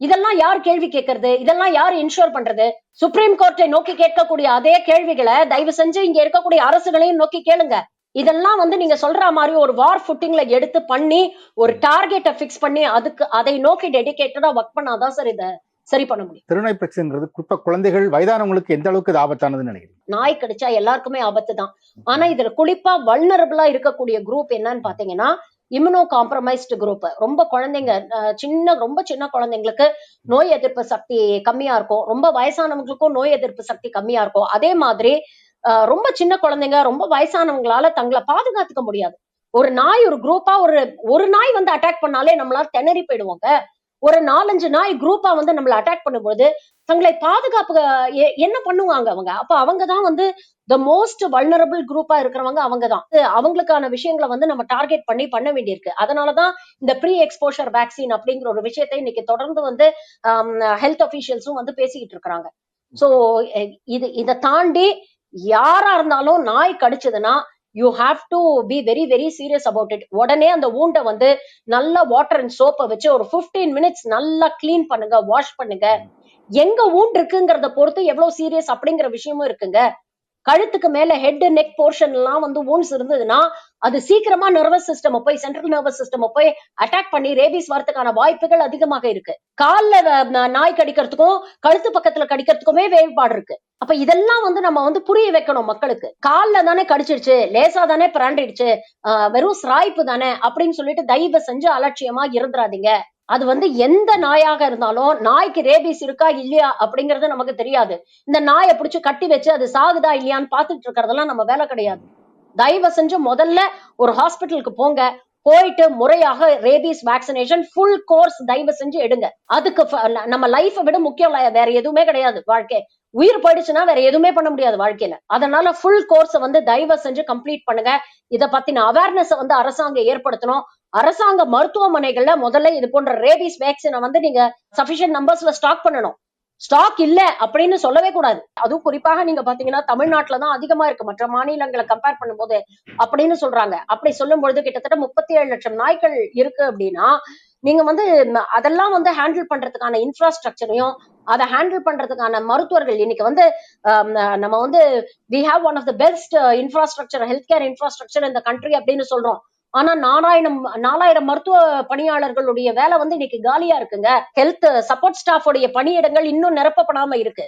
இதெல்லாம் யார் கேள்வி கேட்கறது? இதெல்லாம் யார் இன்ஷூர் பண்றது? சுப்ரீம் கோர்ட்டை நோக்கி கேட்கக்கூடிய அதே கேள்விகளை தயவு செஞ்சு இங்க இருக்கக்கூடிய அரசுகளையும் நோக்கி கேளுங்க. இதெல்லாம் வந்து நீங்க சொல்ற மாதிரி ஒரு வார் ஃபுட்டிங்ல எடுத்து பண்ணி ஒரு டார்கெட்டை ஃபிக்ஸ் பண்ணி அதுக்கு அதை நோக்கி டெடிகேட்டடா ஒர்க் பண்ணாதான் சார் இதை சரி பண்ண முடியும். திருநாய் பிரச்சனைங்கிறது குறிப்பா குழந்தைகள் வயதானவங்களுக்கு எந்த அளவுக்கு இது ஆபத்தானதுன்னு நினைக்கிறீங்க? நாய் கடிச்சா எல்லாருக்குமே ஆபத்து தான் ஆனா இதுல குறிப்பா வல்னரபிளா இருக்கக்கூடிய குரூப் என்னன்னு பாத்தீங்கன்னா இம்யூனோ காம்ப்ரமைஸ்டு குரூப் ரொம்ப குழந்தைங்க சின்ன ரொம்ப சின்ன குழந்தைங்களுக்கு நோய் எதிர்ப்பு சக்தி கம்மியா இருக்கும். ரொம்ப வயசானவங்களுக்கும் நோய் எதிர்ப்பு சக்தி கம்மியா இருக்கும். அதே மாதிரி ரொம்ப சின்ன குழந்தைங்க ரொம்ப வயசானவங்களால தங்களை பாதுகாத்துக்க முடியாது. ஒரு நாய் ஒரு குரூப்பா ஒரு ஒரு நாய் வந்து அட்டாக் பண்ணாலே நம்மளால திணறி போயிடுவோங்க. ஒரு நாலஞ்சு நாய் குரூப்பா வந்து நம்மள அட்டாக் பண்ணும்போது தங்களை பாதுகாப்பு என்ன பண்ணுவாங்க அவங்க? அப்ப அவங்க தான் வந்து த மோஸ்ட் வல்னரபிள் குரூப்பா இருக்கிறவங்க அவங்க தான் அவங்களுக்கான விஷயங்களை வந்து நம்ம டார்கெட் பண்ணி பண்ண வேண்டியிருக்கு. அதனாலதான் இந்த ப்ரீ எக்ஸ்போஷர் வேக்சின் அப்படிங்கிற ஒரு விஷயத்தை இன்னைக்கு தொடர்ந்து வந்து ஹெல்த் அபிஷியல்ஸும் வந்து பேசிக்கிட்டு இருக்கிறாங்க. சோ இது இதை தாண்டி யாரா இருந்தாலும் நாய் கடிச்சதுன்னா you have to be very very serious about it உடனே அந்த ஊண்டை வந்து நல்ல வாட்டர் அண்ட் சோப்பை வச்சு ஒரு 15 மினிட்ஸ் நல்லா க்ளீன் பண்ணுங்க வாஷ் பண்ணுங்க. எங்க wound இருக்குங்கிறத பொறுத்து எவ்வளவு சீரியஸ் அப்படிங்கிற விஷயமும் இருக்குங்க. கழுத்துக்கு மேல ஹெட் நெக் போர்ஷன் எல்லாம் வந்து wounds இருந்ததுன்னா அது சீக்கிரமா நர்வஸ் சிஸ்டம் போய் சென்ட்ரல் நர்வஸ் சிஸ்டம் போய் அட்டாக் பண்ணி ரேபிஸ் வரதுக்கான வாய்ப்புகள் அதிகமாக இருக்கு. கால்ல நாய் கடிக்கிறதுக்கும் கழுத்து பக்கத்துல கடிக்கிறதுக்குமே வேறுபாடு இருக்கு. அப்ப இதெல்லாம் வந்து நம்ம வந்து புரிய வைக்கணும் மக்களுக்கு. கால்ல தானே கடிச்சிருச்சு லேசா தானே பிராண்டிடுச்சு ஆஹ் வெறும் ஸ்ராய்ப்பு தானே அப்படின்னு சொல்லிட்டு தயவு செஞ்சு அலட்சியமா இருந்துராதீங்க அது வந்து எந்த நாயாக இருந்தாலும் நாய்க்கு ரேபிஸ் இருக்கா இல்லையா அப்படிங்கறது நமக்கு தெரியாது. இந்த நாயை பிடிச்சி கட்டி வச்சு அது சாகுதா இல்லையான்னு பாத்துட்டு இருக்கிறதெல்லாம் நம்ம வேலை கிடையாது. தயவு செஞ்சு முதல்ல ஒரு ஹாஸ்பிட்டலுக்கு போங்க. போயிட்டு முறையாக ரேபிஸ் வேக்சினேஷன் ஃபுல் கோர்ஸ் தயவு செஞ்சு எடுங்க. அதுக்கு நம்ம லைஃபை விட முக்கியம் வேற எதுவுமே கிடையாது வாழ்க்கை. உயிர் போயிடுச்சுன்னா வேற எதுவுமே பண்ண முடியாது வாழ்க்கையில. அதனால ஃபுல் கோர்ஸ் வந்து தயவு செஞ்சு கம்ப்ளீட் பண்ணுங்க. இத பத்தின அவேர்னஸ் வந்து அரசாங்கம் ஏற்படுத்தணும். அரசாங்க மருத்துவமனைகள்ல முதல்ல இது போன்ற ரேபிஸ் வேக்சினை வந்து நீங்க சஃபிஷியன்ட் நம்பர்ஸ்ல ஸ்டாக் பண்ணணும். ஸ்டாக் இல்ல அப்படின்னு சொல்லவே கூடாது. அதுவும் குறிப்பாக நீங்க பாத்தீங்கன்னா தமிழ்நாட்டுல தான் அதிகமா இருக்கு. மற்ற மாநிலங்களை கம்பேர் பண்ணும்போது அப்படின்னு சொல்றாங்க. அப்படி சொல்லும் பொழுது கிட்டத்தட்ட முப்பத்தி ஏழு லட்சம் நாய்கள் இருக்கு அப்படின்னா நீங்க வந்து அதெல்லாம் வந்து ஹேண்டில் பண்றதுக்கான இன்ஃப்ராஸ்ட்ரக்சரையும் அதை ஹேண்டில் பண்றதுக்கான மருத்துவர்கள் இன்னைக்கு வந்து நம்ம வந்து we have one of the best infrastructure health care infrastructure இந்த கண்ட்ரி அப்படின்னு சொல்றோம். ஆனா நாலாயிரம் நாலாயிரம் மருத்துவ பணியாளர்களுடைய வேலை வந்து இன்னைக்கு காலியா இருக்குங்க. ஹெல்த் சப்போர்ட் ஸ்டாஃபோடைய பணியிடங்கள் இன்னும் நிரப்பப்படாம இருக்கு.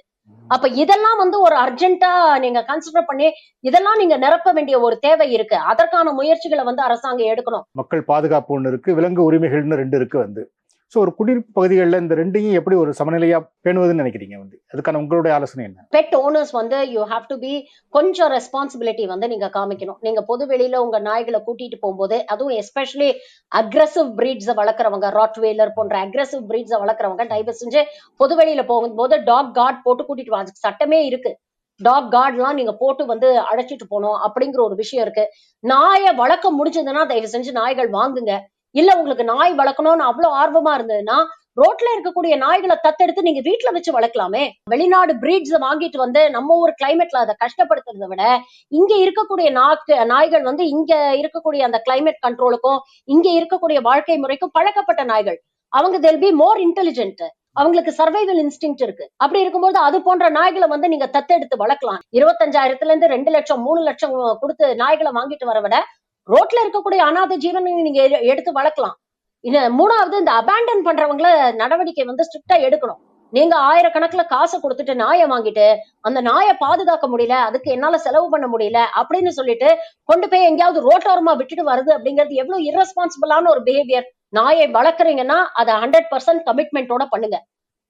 அப்ப இதெல்லாம் வந்து ஒரு அர்ஜென்ட்டா நீங்க கன்சிடர் பண்ணி இதெல்லாம் நீங்க நிரப்ப வேண்டிய ஒரு தேவை இருக்கு. அதற்கான முயற்சிகளை வந்து அரசாங்கம் எடுக்கணும். மக்கள் பாதுகாப்பு ஒண்ணு இருக்கு விலங்கு உரிமைகள்னு ரெண்டு இருக்கு வந்து. ஸோ ஒரு குடியிருப்பு பகுதிகளில் இந்த ரெண்டையும் எப்படி ஒரு சமநிலையா பேணுவதுன்னு நினைக்கிறீங்க வந்து? அதுக்கான உங்களுடைய ஆலோசனை என்ன? பெட் ஓனர்ஸ் வந்து யூ ஹாவ் டு பி கொஞ்சம் ரெஸ்பான்சிபிலிட்டி வந்து நீங்க காமிக்கணும். நீங்க பொது வெளியில உங்க நாய்களை கூட்டிட்டு போகும்போது அதுவும் எஸ்பெஷலி அக்ரஸிவ் பிரீட்ஸை வளர்க்குறவங்க ராட்வேலர் போன்ற அக்ரஸிவ் பிரீட்ஸை வளர்க்குறவங்க தயவு செஞ்சு பொது வெளியில போகும்போது டாக் கார்ட் போட்டு கூட்டிட்டு வாங்க சட்டமே இருக்கு. டாக் கார்ட்லாம் நீங்க போட்டு வந்து அழைச்சிட்டு போகணும் அப்படிங்கிற ஒரு விஷயம் இருக்கு. நாயை வளர்க்க முடிஞ்சதுன்னா தயவு செஞ்சு நாய்கள் வாங்குங்க. இல்ல உங்களுக்கு நாய் வளர்க்கணும்னு அவ்வளவு ஆர்வமா இருந்ததுன்னா ரோட்ல இருக்கக்கூடிய நாய்களை தத்தெடுத்து நீங்க வீட்டுல வச்சு வளர்க்கலாமே. வெளிநாடு பிரீட்ஸ் வாங்கிட்டு வந்து நம்ம ஊர் கிளைமேட்ல அதை கஷ்டப்படுத்துறதை விட இங்க இருக்கக்கூடிய நாக்கு நாய்கள் வந்து இங்க இருக்கக்கூடிய அந்த கிளைமேட் கண்ட்ரோலுக்கும் இங்க இருக்கக்கூடிய வாழ்க்கை முறைக்கும் பழக்கப்பட்ட நாய்கள். அவங்க தெல் பி மோர் இன்டெலிஜென்ட் அவங்களுக்கு சர்வைவல் இன்ஸ்டிங் இருக்கு. அப்படி இருக்கும்போது அது போன்ற நாய்களை வந்து நீங்க தத்தெடுத்து வளர்க்கலாம். இருபத்தஞ்சாயிரத்துல இருந்து ரெண்டு லட்சம் மூணு லட்சம் கொடுத்து நாய்களை வாங்கிட்டு வர விட ரோட்ல இருக்கக்கூடிய அனாதை ஜீவனை நீங்க எடுத்து வளர்க்கலாம். இது மூணாவது இந்த அபேண்டன் பண்றவங்கள நடவடிக்கை வந்து ஸ்ட்ரிக்டா எடுக்கணும். நீங்க ஆயிரக்கணக்குல காசை கொடுத்துட்டு நாயை வாங்கிட்டு அந்த நாயை பாதுகாக்க முடியல அதுக்கு என்னால செலவு பண்ண முடியல அப்படின்னு சொல்லிட்டு கொண்டு போய் எங்கேயாவது ரோட்டோரமா விட்டுட்டு வருது அப்படிங்கிறது எவ்வளவு irresponsible-ஆன ஒரு பிஹேவியர் நாயை வளர்க்குறீங்கன்னா அதை ஹண்ட்ரட் பர்சன்ட் கமிட்மெண்டோட பண்ணுங்க.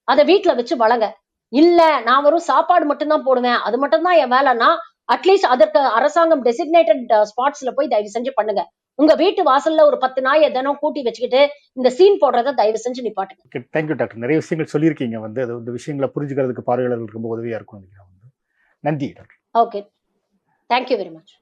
அதை வீட்டுல வச்சு வளங்க. இல்ல நான் வெறும் சாப்பாடு மட்டும்தான் போடுவேன் அது மட்டும்தான் என் வேலைன்னா அட்லீஸ்ட் அதற்கு அரசாங்கம் டெசிக்னேட்டட் ஸ்பாட்ஸ்ல போய் தயவு செஞ்சு பண்ணுங்க. உங்க வீட்டு வாசல்ல ஒரு பத்து நாயை தினம் கூட்டி வச்சுக்கிட்டு இந்த சீன் போடுறத தயவு செஞ்சு நிப்பாட்டுங்க. தேங்க்யூ டாக்டர் நிறைய விஷயங்கள் சொல்லியிருக்கீங்க வந்து. அது இந்த விஷயங்களை புரிஞ்சுக்கிறதுக்கு பார்வையாளர்களுக்கு ரொம்ப உதவியா இருக்கும் நன்றி doctor okay thank you very much